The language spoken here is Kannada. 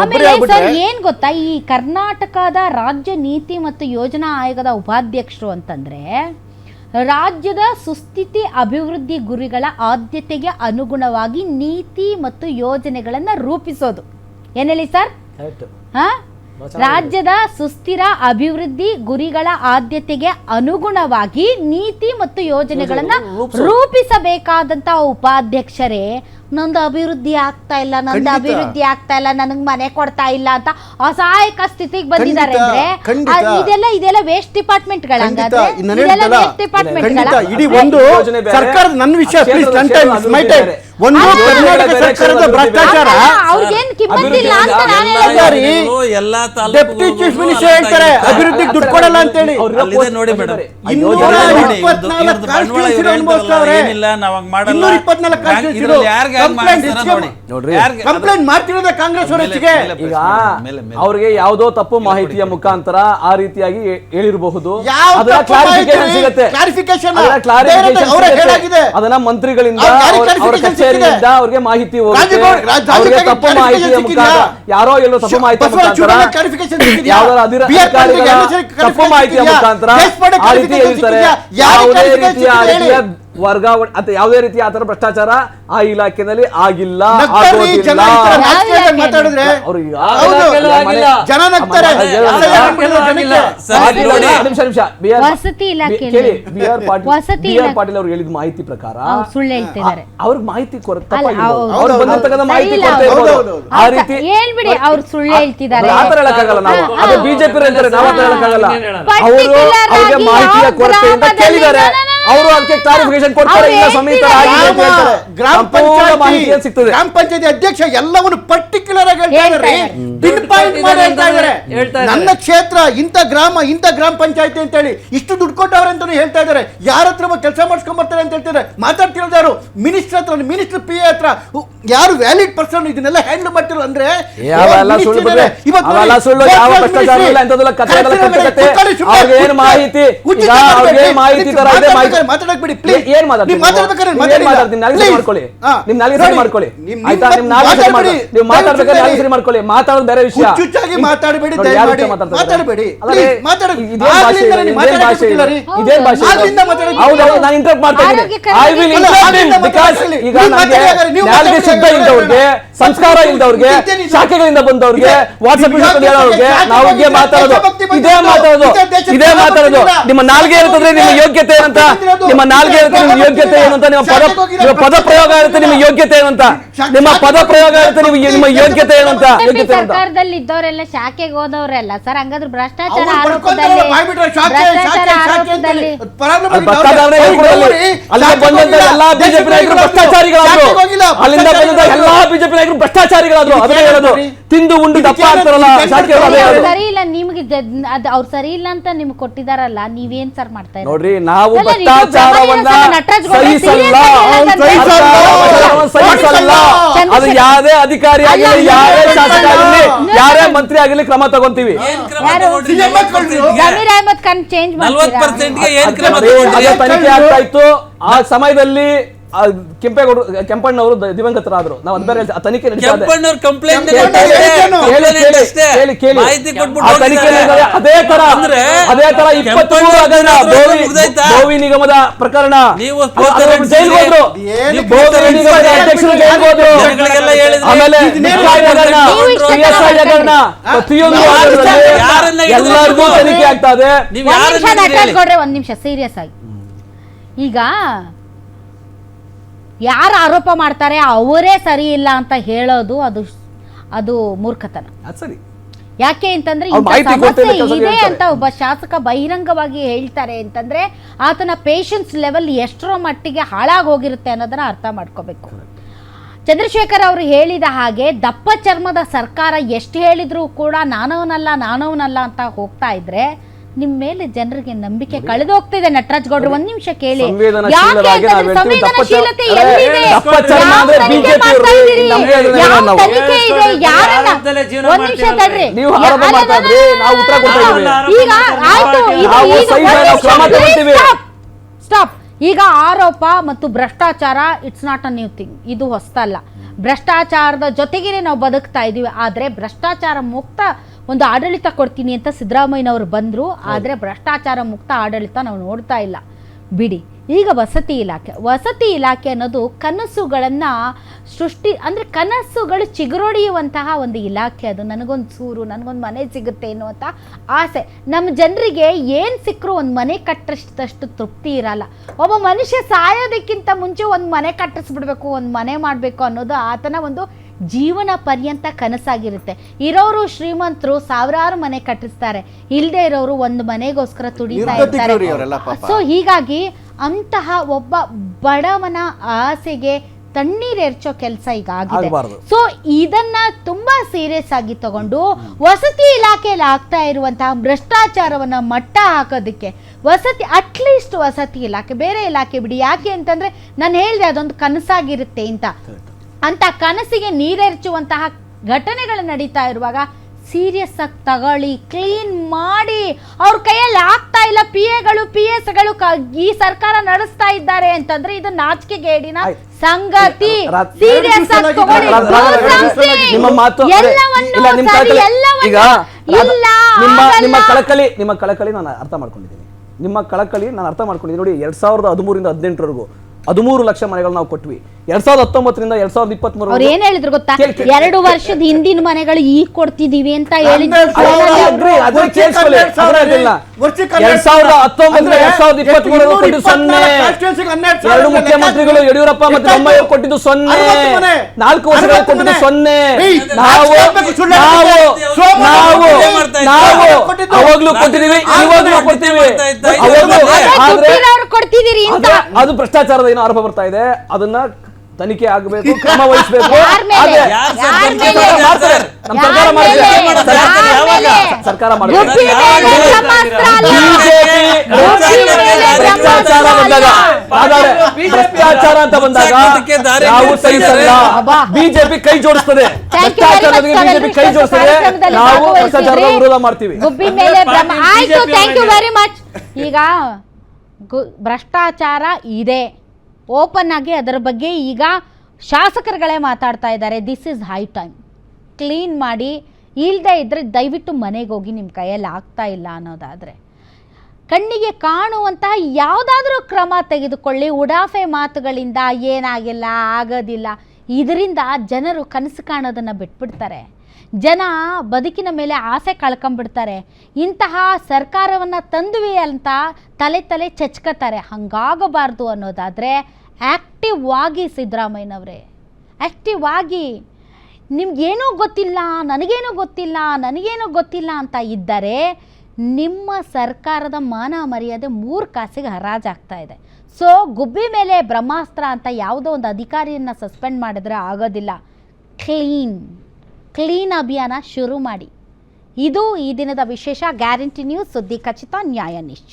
ಆಮೇಲೆ ಏನ್ ಗೊತ್ತಾ? ಈ ಕರ್ನಾಟಕದ ರಾಜ್ಯ ನೀತಿ ಮತ್ತು ಯೋಜನಾ ಆಯೋಗದ ಉಪಾಧ್ಯಕ್ಷರು ಅಂತಂದ್ರೆ ರಾಜ್ಯದ ಸುಸ್ಥಿತಿ ಅಭಿವೃದ್ಧಿ ಗುರಿಗಳ ಆದ್ಯತೆಗೆ ಅನುಗುಣವಾಗಿ ನೀತಿ ಮತ್ತು ಯೋಜನೆಗಳನ್ನ ರೂಪಿಸೋದು. ಏನ್ ಹೇಳಿ ಸರ್? ಹಾ? ರಾಜ್ಯದ ಸುಸ್ಥಿರ ಅಭಿವೃದ್ಧಿ ಗುರಿಗಳ ಆದ್ಯತೆಗೆ ಅನುಗುಣವಾಗಿ ನೀತಿ ಮತ್ತು ಯೋಜನೆಗಳನ್ನ ರೂಪಿಸಬೇಕಾದಂತಹ ಉಪಾಧ್ಯಕ್ಷರೇ ನಂದು ಅಭಿವೃದ್ಧಿ ಆಗ್ತಾ ಇಲ್ಲ ನಂದು ಖಂಡಿತ. ಅಭಿವೃದ್ಧಿ ಆಗ್ತಾ ಇಲ್ಲ ನನಗ್ ಮನೆ ಕೊಡ್ತಾ ಇಲ್ಲ ಅಂತ ಅಸಹಾಯಕ ಸ್ಥಿತಿಗೆ ಬಂದಿದ್ದಾರೆ ಖಂಡಿತ, ಅಂದ್ರೆ ಖಂಡಿತ. ಇದೆಲ್ಲ ಇದೆಲ್ಲ ವೇಸ್ಟ್ ಡಿಪಾರ್ಟ್ಮೆಂಟ್ ಖಂಡಿತ. ಗಳಂಗಾದ್ರೆ ನಾನು ಇದೆಲ್ಲ ಹೇಳ್ತಲ್ಲ, ವೇಸ್ಟ್ ಡಿಪಾರ್ಟ್ಮೆಂಟ್ ಖಂಡಿತ. ಗಳ? ಇಡೀ ಒಂದು ಯೋಜನೆ ಬೇರೆ, ಸರ್ಕಾರದ ನನ್ನ ವಿಷಯ ಕ್ಷೇತ್ರದ ಪ್ಲೀಸ್ ನನ್ನ ಕ್ಷೇತ್ರದ ಟೈಮ್ ಮೈ ಟೈಮ್ ಬೇರೆ. ಒಂದು ಕರ್ನಾಟಕ ಬೇರೆ, ಸರ್ಕಾರದ ಭ್ರಷ್ಟಾಚಾರ. ಅವ್ರಿಗೇನ್ ಕಿಮ್ಮತ್ತಿಲ್ಲ ಅಂತ ನಾನು ಎಲ್ಲ ಹೇಳೋದು. ಎಲ್ಲಾ ಡೆಪ್ಟಿ ಚೀಫ್ ಮಿನಿಸ್ಟರ್ ಹೇಳ್ತಾರೆ ಅಭಿವೃದ್ಧಿಗೆ ದುಡ್ಡು ಕೊಡಲ್ಲ ಅಂತ ಹೇಳಿ ಅಲ್ಲಿದೆ ನೋಡಿ ಮೇಡಮ್. ಇನ್ನೂರ ಇಪ್ಪತ್ನಾಲ್ಕು ಇನ್ನೂರ ಇದ್ರಲ್ಲಿ ಯಾರ್ಗೆ ಕಂಪ್ಲೇಂಟ್ ಮಾಡ್ತಾರೋ ನೋಡಿ. ನೋಡ್ರಿ. ಯಾರ್ಗೆ- ಕಂಪ್ಲೇಂಟ್ ಮಾಡ್ತಿರೋದೇ ಕಾಂಗ್ರೆಸ್ ಅವರಿಗೆ ಈಗ. ಅವ್ರಿಗೆ ಯಾವುದೋ ತಪ್ಪು ಮಾಹಿತಿಯ ಮುಖಾಂತರ ಆ ರೀತಿಯಾಗಿ ಹೇಳಿರಬಹುದು. ಅದನ್ನ ಕ್ಲಾರಿಫಿಕೇಶನ್ ಸಿಗುತ್ತೆ. ಮಂತ್ರಿಗಳಿಂದ ಅವ್ರ- ಕಚೇರಿಯಿಂದ ಅವ್ರಿಗೆ ಮಾಹಿತಿ ಹೋಗುತ್ತೆ ತಪ್ಪು ಮಾಹಿತಿಯ ಮುಖಾಂತರ ಯಾರೋ ಎಲ್ಲೋ ತಪ್ಪು ಮಾಹಿತಿ ಮುಖಾಂತರ ಯಾವ್ದಾರ ಅಧಿಕಾರಿಗಳ ತಪ್ಪು ಮಾಹಿತಿಯ? ಮುಖಾಂತರ ಆ ರೀತಿ ಹೇಳ್ತಾರೆ. ಯಾವುದೇ ರೀತಿಯ ವರ್ಗಾವಣೆ ಅಂತ ಯಾವುದೇ ರೀತಿ ಆತರ ಭ್ರಷ್ಟಾಚಾರ ಆ ಇಲಾಖೆನಲ್ಲಿ ಆಗಿಲ್ಲ. ನಿಮಿಷ ಬಿ ಆರ್ ಪಾಟೀಲ್ ಅವ್ರು ಹೇಳಿದ ಮಾಹಿತಿ ಪ್ರಕಾರ ಅವ್ರು ಸುಳ್ಳು ಹೇಳ್ತಿದ್ದಾರೆ. ಅವ್ರಿಗೆ ಮಾಹಿತಿ ಕೊರತೆ. ಮಾಹಿತಿ. ಆ ರೀತಿ ಹೇಳ್ಬಿಡಿ ಅವ್ರು ಸುಳ್ಳು ಹೇಳ್ತಿದ್ದಾರೆ. ಆ ಥರ ಹೇಳಕ್ಕಾಗಲ್ಲ ನಾವು. ಅದು ಬಿಜೆಪಿ ನಾವು ಆ ಥರ ಹೇಳಕ್ಕಾಗಲ್ಲ ಅವರು ಅವ್ರಿಗೆ ಮಾಹಿತಿಯ ಕೊರತೆ ಅಂತ ಗ್ರಾಮದಲ್ಲಿ ಕೇಳಿದ್ದಾರೆ. ಅವರು ಅದಕ್ಕೆ ಕ್ಲಾರಿಫಿಕೇಶನ್ ಕೊಡ್ತಾರೆ ಇಲ್ಲ ಆಗಿದೆ ಅಂತ ಗ್ರಾಮ ಹೇಳ್ತಾರೆ. ಗ್ರಾಮ ಸಂಪೂರ್ಣ ಮಾಹಿತಿ ಪಂಚಾಯತಿ ಸಿಗ್ತದೆ? ಗ್ರಾಮ ಪಂಚಾಯತಿ ಅಧ್ಯಕ್ಷ ಎಲ್ಲವನ್ನು ಪರ್ಟಿಕ್ಯುಲರ್ ಆಗಿ ಹೇಳ್ತಾರೆ ಇದ್ದಾರೆ. ಪಿನ್ ಪಾಯಿಂಟ್ ಮಾಡಿ ಹೇಳ್ತಾ ಇದ್ದಾರೆ. ನನ್ನ ಕ್ಷೇತ್ರ ಇಂತ ಗ್ರಾಮ ಇಂತ ಗ್ರಾಮ ಪಂಚಾಯತಿ ಅಂತ ಹೇಳಿ ಇಷ್ಟು ದುಡ್ಡು ಕೊಟ್ಟವ್ರೆ ಅಂತಾನು ಹೇಳ್ತಾ ಇದ್ದಾರೆ. ಯಾರ ಹತ್ರ ಕೆಲಸ ಮಾಡ್ಸ್ಕೊಂಡ್ ಬರ್ತಾರೆ ಅಂತ ಹೇಳ್ತಿದ್ದಾರೆ. ಮಾತಾಡ್ತಿರೋದು ಯಾರು? ಮಿನಿಸ್ಟರ್ ಹತ್ರ ಮಿನಿಸ್ಟರ್ ಪಿ ಎ ಹತ್ರ. ಯಾರು ವ್ಯಾಲಿಡ್ ಪರ್ಸನ್ ಇದನ್ನೆಲ್ಲ ಹ್ಯಾಂಡಲ್ ಮಾಡ್ತಿರೋ ಅಂದ್ರೆ ಏನು ಮಾಹಿತಿ. ಮಾಹಿತಿ ತರ ಇದೆ, ಮಾಹಿತಿ- ಮಾತಾಡಕ್ ಬಿಡಿ ಪ್ಲೀಸ್ ಏನ್ ಮಾತಾಡ್ತೀನಿ? ನೀವು ಮಾತಾಡ್ಬೇಕಾದ್ರೆ? ಮಾತಾಡಿ ಏನ್ ಮಾತಾಡ್ತೀರಿ? ನಾಲ್ಗೆ ಸರಿ ಮಾಡ್ಕೊಳ್ಳಿ. ನಿಮ್ ನಾಲ್ಗೆ ಸರಿ ಮಾಡ್ಕೊಳ್ಳಿ. ಆಯ್ತಾ? ನಿಮ್ ನಾಲ್ಗೆ ಸರಿ ಮಾಡ್ಕೊಳ್ಳಿ ನೀವು ಮಾತಾಡ್ಬೇಕಾದ್ರೆ ನಾಲ್ಗೆ ಸರಿ ಮಾಡ್ಕೊಳ್ಳಿ. ಮಾತಾಡೋದು ಬೇರೆ ವಿಷಯ. ಚುಚ್ಚಾಗಿ ಮಾತಾಡಬೇಡಿ ದಯಮಾಡಿ. ಮಾತಾಡಬೇಡಿ ಮಾತಾಡಿ ಭಾಷೆ ಇದು? ಭಾಷೆ ಇದೇ? ಭಾಷೆ ಇದು? ಮಾತಾಡಕ್ಕೆ ಹೌದು ಹೌದು. ನಾನು ಇಂಟರ್ಪ್ಟ್ ಮಾಡ್ತಾ ಇದ್ದೀನಿ. ಐ ವಿಲ್ ಇಂಟರ್ಪ್ಟ್ ಬಿಕಾಸ್ ಈಗ ನೀವು ನನಗೆ ಮಾತಾಡಿ, ನೀವು ನಾಲ್ಗೆ ಸಂಸ್ಕಾರ ಇಲ್ದವ್ರಿಗೆ? ಶಾಖೆಗಳಿಂದ ಬಂದವ್ರಿಗೆ. ವಾಟ್ಸ್ಆಪ್ ಇದು ಹೇಳೋರಿಗೆ ನಾವು ಬಗ್ಗೆ ಇದೇ ಮಾತಾಡೋದು. ಇದೇ ಮಾತಾಡೋದು. ಇದೆ, ಮಾತಾಡೋದು. ನಿಮ್ಮ ನಾಲ್ಗೆ ಇರ್ತದ್ರೆ ನಿಮ್ಮ ಯೋಗ್ಯತೆ ಏನಂತ? ನಿಮ್ಮ ನಾಲ್ಗೆ ಇರುತ್ತೆ ನಿಮ್ಮ ಯೋಗ್ಯತೆ ಏನಂತ? ಅಂತ ನಿಮ್ಮ ಪದ ನಿಮ್ಮ ಪದ ಪ್ರಯೋಗ ಇರುತ್ತೆ ನಿಮ್ಮ ಯೋಗ್ಯತೆ ಏನಂತ? ನಿಮ್ಮ ಪದ ಪ್ರಯೋಗ ಇರುತ್ತೆ ನಿಮ್ಮ ನಿಮ್ಮ ಯೋಗ್ಯತೆ ಏನಂತ? ಅಂತ ಯೋಗ್ಯತೆ ಸರ್ಕಾರದಲ್ಲಿ ಇದ್ದವರೆಲ್ಲ ಶಾಖೆಗೆ ಹೋದವರೆಲ್ಲ ಸರ್ ಹಂಗಾದ್ರೆ ಭ್ರಷ್ಟಾಚಾರ. ಅಲ್ಲಿಂದ ಬಂದಂತ ಎಲ್ಲಾ ಬಿಜೆಪಿ ನಾಯಕರು ಭ್ರಷ್ಟಾಚಾರಿಗಳಾದ್ರು. ಅಲ್ಲಿಂದ ಬಂದಂತ ಎಲ್ಲಾ ಬಿಜೆಪಿ ನಾಯಕರು ಭ್ರಷ್ಟಾಚಾರಿಗಳಾದ್ರು ಅದನ್ನೇ ಹೇಳೋದು. ತಿಂದು ಉಂಡು ದಪ್ಪ ಆಗ್ತಾರಲ್ಲ ಶಾಖೆ ಅದೇ ಹೇಳೋದು. ಸರಿ ಇಲ್ಲ ನಿಮ್ಗೆ ಅದ್ ಅವ್ರು ಸರಿ ಇಲ್ಲ ಅಂತ ನಿಮ್ಗೆ ಕೊಟ್ಟಿದಾರಲ್ಲ ನೀವೇನ್ ಸರ್ ಮಾಡ್ತಾ ಇರೋದು? ನೋಡ್ರಿ ನಾವು ಅಲ್ಲ, ಭ್ರಷ್ಟಾಚಾರವನ್ನ ಗಮನಿಸಲ್ಲ, ನಟರಾಜ್ ಗೌಡ ಸಹಿಸಲ್ಲ. serious ಆಗಿ ಹೇಳೋದಂದ್ರೆ- ಭ್ರಷ್ಟಾಚಾರವನ್ನ ಸಹಿಸಲ್ಲ. ಅದು ಯಾವ್ದೇ ಅಧಿಕಾರಿ ಆಗಲಿ ಅಲ್ಲ, ಯಾರೇ ಇಲ್ಲ, ಶಾಸಕ ಇಲ್ಲ, ಆಗಲಿ ಯಾರೇ ಮಂತ್ರಿ ಆಗಲಿ ಕ್ರಮ ತಗೊಂತೀವಿ. ಏನ್ ಕ್ರಮ ಯಾರು? ತಗೊಂಡ್ರಿ ಅಹಮದ್ ಖಾನ್ ಚೇಂಜ್ ನಲ್ವತ್ತು ಮಾಡ್ತೀರಾ ಪರ್ಸೆಂಟ್ಗೆ ಏನ್ ಕ್ರಮ ಅದೇ ತಗೊಂಡ್ರಿ? ತನಿಖೆ ಆಗ್ತಾ ಇತ್ತು. ಆ ಸಮಯದಲ್ಲಿ ಆ ಕೆಂಪೇಗೌಡರು ಕೆಂಪಣ್ಣವರು ದಿವಂಗತರಾದ್ರು. ನಾವು ಅದ್ ಬೇರೆ ತನಿಖೆ ಅದೇ ತರ ಅಂದ್ರೆ ಅದೇ ತರ? ಬೋವಿ ನಿಗಮದ ಪ್ರಕರಣ. ಆಮೇಲೆ? ಪ್ರತಿಯೊಂದು ಎಲ್ಲರಿಗೂ? ತನಿಖೆ ಆಗ್ತಾ ಇದೆ. ಒಂದ್ ನಿಮಿಷ ಸೀರಿಯಸ್ ಆಗಿ. ಈಗ ಯಾರು ಆರೋಪ ಮಾಡ್ತಾರೆ ಅವರೇ ಸರಿ ಇಲ್ಲ ಅಂತ ಹೇಳೋದು ಅದು ಅದು ಮೂರ್ಖತನ. ಸರಿ. ಯಾಕೆ ಅಂತಂದ್ರೆ ಸಮಸ್ಯೆ ಇದೆ ಅಂತ ಒಬ್ಬ ಶಾಸಕ ಬಹಿರಂಗವಾಗಿ ಹೇಳ್ತಾರೆ ಅಂತಂದ್ರೆ ಆತನ ಪೇಷನ್ಸ್ ಲೆವೆಲ್ ಎಷ್ಟರ ಮಟ್ಟಿಗೆ ಹಾಳಾಗಿ ಹೋಗಿರುತ್ತೆ ಅನ್ನೋದನ್ನ ಅರ್ಥ ಮಾಡ್ಕೋಬೇಕು. ಚಂದ್ರಶೇಖರ್ ಅವರು ಹೇಳಿದ ಹಾಗೆ ದಪ್ಪ ಚರ್ಮದ ಸರ್ಕಾರ ಎಷ್ಟು ಹೇಳಿದ್ರು ಕೂಡ ನಾನವನಲ್ಲ ನಾನವನಲ್ಲ ಅಂತ ಹೋಗ್ತಾ ಇದ್ರೆ ನಿಮ್ ಮೇಲೆ ಜನರಿಗೆ ನಂಬಿಕೆ ಕಳೆದು ಹೋಗ್ತಿದೆ ನಟರಾಜ್ ಗೌಡ್ರು ಒಂದ್ ನಿಮಿಷ ಕೇಳಿ ಯಾಕೆ ಅಂತಂದ್ರೆ ಹೇಳ್ತೀವಿ ದಪ್ಪ ಚರ್ಮ- ಸಂವೇದನಾಶೀಲತೆ ಅರೆ, ಎಲ್ಲಿದೆ ದಪ್ಪ ಯಾವ ಅಂದ್ರೆ ತನಿಖೆ BJP ಮಾಡ್ತಾ ಅವ್ರು ಇದ್ದೀರಿ? ನಮ್ಗೆ ಅದನ್ನ ಯಾವ ತನಿಖೆ ಇದೆ ಯಾರನ್ನ ಒಂದ್ ನಿಮಿಷ ಮಾಡ್ತೀವಲ್ರಿ? ತಡ್ರಿ ನೀವು ಆರೋಪ ಅಲ್ಲ, ಮಾಡ್ತಾ ಇದ್ರಿ, ನಾವು ಉತ್ತರ ಕೊಡ್ತಾ ಇದ್ದೀವಿ. ಈಗ ಆಯ್ತು ಇದು- ನಾವು ಇದು ಸಹಿ ಒಂದ್ ನಾವು ಕ್ರಮ ತಗೊಳ್ತೀವಿ. stop. ಸ್ಟಾಪ್ ಈಗ ಆರೋಪ ಮತ್ತು ಭ್ರಷ್ಟಾಚಾರ it's not a new thing ಇದು ಹೊಸ್ತಲ್ಲ ಭ್ರಷ್ಟಾಚಾರದ ಜೊತೆಗೇನೆ ನಾವು ಬದುಕ್ತಾ ಇದೀವಿ ಆದ್ರೆ ಭ್ರಷ್ಟಾಚಾರ ಮುಕ್ತ ಒಂದು ಆಡಳಿತ ಕೊಡ್ತೀನಿ ಅಂತ ಸಿದ್ದರಾಮಯ್ಯನವರು ಬಂದರು, ಆದರೆ ಭ್ರಷ್ಟಾಚಾರ ಮುಕ್ತ ಆಡಳಿತ ನಾವು ನೋಡ್ತಾ ಇಲ್ಲ. ಬಿಡಿ, ಈಗ ವಸತಿ ಇಲಾಖೆ ವಸತಿ ಇಲಾಖೆ ಅನ್ನೋದು ಕನಸುಗಳನ್ನು ಸೃಷ್ಟಿ, ಅಂದರೆ ಕನಸುಗಳು ಚಿಗುರೊಡೆಯುವಂತಹ ಒಂದು ಇಲಾಖೆ ಅದು. ನನಗೊಂದು ಸೂರು, ನನಗೊಂದು ಮನೆ ಸಿಗುತ್ತೆ ಎನ್ನುವಂಥ ಆಸೆ. ನಮ್ಮ ಜನರಿಗೆ ಏನು ಸಿಕ್ಕರೂ ಒಂದು ಮನೆ ಕಟ್ಟಿಸಿದಷ್ಟು ತೃಪ್ತಿ ಇರಲ್ಲ. ಒಬ್ಬ ಮನುಷ್ಯ ಸಾಯೋದಕ್ಕಿಂತ ಮುಂಚೆ ಒಂದು ಮನೆ ಕಟ್ಟಿಸ್ಬಿಡ್ಬೇಕು, ಒಂದು ಮನೆ ಮಾಡಬೇಕು ಅನ್ನೋದು ಆತನ ಒಂದು ಜೀವನ ಪರ್ಯಂತ ಕನಸಾಗಿರುತ್ತೆ. ಇರೋರು ಶ್ರೀಮಂತರು ಸಾವಿರಾರು ಮನೆ ಕಟ್ಟಿಸ್ತಾರೆ. ಇಲ್ಲದೆ ಇರೋರು ಒಂದು ಮನೆಗೋಸ್ಕರ ತುಡಿತಾ ಇರ್ತಾರೆ. ಸೊ ಹೀಗಾಗಿ ಅಂತಹ ಒಬ್ಬ ಬಡವನ ಆಸೆಗೆ ತಣ್ಣೀರೆರ್ಚೋ ಕೆಲಸ ಈಗ ಆಗಿದೆ. ಸೊ ಇದನ್ನ ತುಂಬಾ ಸೀರಿಯಸ್ ಆಗಿ ತಗೊಂಡು ವಸತಿ ಇಲಾಖೆಯಲ್ಲಿ ಆಗ್ತಾ ಇರುವಂತಹ ಭ್ರಷ್ಟಾಚಾರವನ್ನ ಮಟ್ಟ ಹಾಕೋದಕ್ಕೆ ವಸತಿ ಅಟ್ಲೀಸ್ಟ್ ವಸತಿ ಇಲಾಖೆ ಬೇರೆ ಇಲಾಖೆ ಬಿಡಿ. ಯಾಕೆ ಅಂತಂದ್ರೆ ನಾನು ಹೇಳಿದೆ ಅದೊಂದು ಕನಸಾಗಿರುತ್ತೆ ಅಂತ. ಅಂತ ಕನಸಿಗೆ ನೀರೆರಚುವಂತಹ ಘಟನೆಗಳು ನಡೀತಾ ಇರುವಾಗ ಸೀರಿಯಸ್ ಆಗಿ ತಗೊಳ್ಳಿ ಕ್ಲೀನ್ ಮಾಡಿ. ಅವ್ರ ಕೈಯಲ್ಲಿ ಆಗ್ತಾ ಇಲ್ಲ ಪಿ ಎಗಳು ಪಿ ಎಸ್ಗಳು ಈ ಸರ್ಕಾರ ನಡೆಸ್ತಾ ಇದ್ದಾರೆ ಅಂತಂದ್ರೆ ಇದು ನಾಚಿಕೆ ಗೇಡಿನ ಸಂಗತಿ. ಸೀರಿಯಸ್ ಆಗಿ ನಿಮ್ಮ ಕಳಕಳಿ ನಿಮ್ಮ ಕಳಕಳಿ ನಾನು ಅರ್ಥ ಮಾಡ್ಕೊಂಡಿದ್ದೀನಿ. ನಿಮ್ಮ ಕಳಕಳಿ ನಾನು ಅರ್ಥ ಮಾಡ್ಕೊಂಡಿದ್ದೀನಿ. ನೋಡಿ ಎರಡ್ ಸಾವಿರದ ಹದಿಮೂರಿಂದ ಹದಿನೆಂಟರವರೆಗೂ ಹದಿಮೂರು ಲಕ್ಷ ಮನೆಗಳು ನಾವು ಕೊಟ್ವಿ ಎರಡ್ ಸಾವಿರದ ಹತ್ತೊಂಬತ್ತರಿಂದ ಎರಡ್ ಸಾವಿರದ ಇಪ್ಪತ್ತ್ ಅವ್ರು ಏನ್ ಹೇಳಿದ್ರು ಗೊತ್ತಾ ಕೇಳ್- ಕೇಳ್- ಎರಡು ವರ್ಷದ ಹಿಂದಿನ ಮನೆಗಳು ಈಗ ಕೊಡ್ತಿದೀವಿ ಅಂತ ಹೇಳಿದ್ರು ಹನ್ನೆರಡು ಸಾವಿರ ಫೋನಲ್ಲಿ. agree, ಅದನ್ನ ವರ್ಷಕ್ಕೆ ಕೇಳಿಸ್ಕೊಳ್ಳಿ. ಹನ್ನೆರಡು ಸಾವಿರ ಅದನ್ನ ವರ್ಷಕ್ಕೆ ಎರಡ್ ಸಾವಿರದ ಹತ್ತೊಂಬತ್ತರಿಂದ ಅಂದ್ರೆ ಎರಡ್ ಸಾವಿರದ ಇಪ್ಪತ್ಮೂರರವರೆಗೂ ಇನ್ನೂರ ಕೊಟ್ಟಿದ್ದು ಸೊನ್ನೆ ಇಪ್ಪತ್ನಾಲ್ಕು constituency-ಗೆ ಹನ್ನೆರಡು ಸಾವಿರ ಎರಡು ಲೆಕ್ಕ ಮುಖ್ಯಮಂತ್ರಿಗಳು ಹಾಕಿ. ಯಡಿಯೂರಪ್ಪ ಮತ್ತೆ ಎಷ್ಟಾಯ್ತು? ಬೊಮ್ಮಾಯಿ ಕೊಟ್ಟಿದ್ದು ಸೊನ್ನೆ ಅರವತ್ತು ಮನೆ. ನಾಲ್ಕು ವರ್ಷಗಳು ಅರವತ್ತು ಕೊಟ್ಟಿದ್ದು ಮನೆ. ಸೊನ್ನೆ ಏಯ್, ನಾವು ಸುಳ್ಳು ನಾವು ನಾವು ಕೊಟ್ಟಿದ್ದೆ. ಮಾಡ್ತಾ ಇದ್ದೆ. ನಾವು ಕೊಟ್ಟಿದ್ದು. ಅವಾಗ್ಲೂ ಕೊಟ್ಟಿದೀವಿ ಇವಾಗ್ಲೂ ಕೊಡ್ತೀವಿ ಮಾಡ್ತಾ ಆದ್ರೆ ಕೊಡ್ತಿದ್ದೀರಿ ಅಂತ ಅದು- ಭ್ರಷ್ಟಾಚಾರದ ಏನೋ ಆರೋಪ ಬರ್ತಾ ಇದೆ. ಅದನ್ನ ತನಿಖೆ ಆಗಬೇಕು ಕ್ರಮ ವಹಿಸಬೇಕು. ಸರ್ಕಾರ ಭ್ರಷ್ಟಾಚಾರ ಬಂದಾಗ. ಭ್ರಷ್ಟಾಚಾರ ಅಂತ ಬಂದಾಗ ನಾವು ಸಹಿಸಲ್ಲ ಬಿಜೆಪಿ ಕೈ ಜೋಡಿಸ್ತದೆ. ಭ್ರಷ್ಟಾಚಾರದೊಂದಿಗೆ ಬಿಜೆಪಿ ಕೈ. ಜೋಡಿಸ್ತದೆ. ನಾವು. ಭ್ರಷ್ಟಾಚಾರದ ವಿರೋಧ ಮಾಡ್ತೀವಿ. ಆಯ್ತು ಥ್ಯಾಂಕ್ ಯು ವೆರಿ ಮಚ್ ಈಗ ಭ್ರಷ್ಟಾಚಾರ ಇದೆ. ಓಪನ್ ಆಗಿ ಅದರ ಬಗ್ಗೆ ಈಗ ಶಾಸಕರುಗಳೇ ಮಾತಾಡ್ತಾ ಇದ್ದಾರೆ. This is high time clean ಮಾಡಿ ಇಲ್ಲದೆ ಇದ್ದರೆ ದಯವಿಟ್ಟು ಮನೆಗೆ ಹೋಗಿ ನಿಮ್ಮ ಕೈಯಲ್ಲಿ ಆಗ್ತಾ ಇಲ್ಲ ಅನ್ನೋದಾದರೆ. ಕಣ್ಣಿಗೆ ಕಾಣುವಂತಹ ಯಾವುದಾದ್ರೂ ಕ್ರಮ ತೆಗೆದುಕೊಳ್ಳಿ. ಉಡಾಫೆ ಮಾತುಗಳಿಂದ ಏನಾಗಿಲ್ಲ, ಆಗೋದಿಲ್ಲ. ಇದರಿಂದ ಜನರು ಕನಸು ಕಾಣೋದನ್ನು ಬಿಟ್ಬಿಡ್ತಾರೆ. ಜನ ಬದುಕಿನ ಮೇಲೆ ಆಸೆ ಕಳ್ಕೊಂಬಿಡ್ತಾರೆ ಇಂತಹ ಸರ್ಕಾರವನ್ನು ತಂದ್ವಿ ಅಂತ ತಲೆ ತಲೆ ಚಚ್ಕೋತಾರೆ ಹಂಗಾಗಬಾರ್ದು ಅನ್ನೋದಾದರೆ ಆ್ಯಕ್ಟಿವ್ ಆಗಿ ಸಿದ್ದರಾಮಯ್ಯನವರೇ. ಆ್ಯಕ್ಟಿವ್ ಆಗಿ ನಿಮ್ಗೇನೂ ಗೊತ್ತಿಲ್ಲ, ನನಗೇನೂ ಗೊತ್ತಿಲ್ಲ ನನಗೇನೂ ಗೊತ್ತಿಲ್ಲ ಅಂತ ಇದ್ದರೆ ನಿಮ್ಮ ಸರ್ಕಾರದ ಮಾನ ಮರ್ಯಾದೆ ಮೂರು ಕಾಸಿಗೆ ಹರಾಜಾಗ್ತಾ ಇದೆ. ಸೊ ಗುಬ್ಬಿ ಮೇಲೆ ಬ್ರಹ್ಮಾಸ್ತ್ರ ಅಂತ ಯಾವುದೋ ಒಂದು ಅಧಿಕಾರಿಯನ್ನು ಸಸ್ಪೆಂಡ್ ಮಾಡಿದ್ರೆ ಆಗೋದಿಲ್ಲ. ಕ್ಲೀನ್ ಕ್ಲೀನ್ ಅಭಿಯಾನ ಶುರು ಮಾಡಿ. ಇದು ಈ ದಿನದ ವಿಶೇಷ ಗ್ಯಾರಂಟಿ ನ್ಯೂಸ್ ಸುದ್ದಿ ಖಚಿತ ನ್ಯಾಯ ನಿಶ್ಚಿತ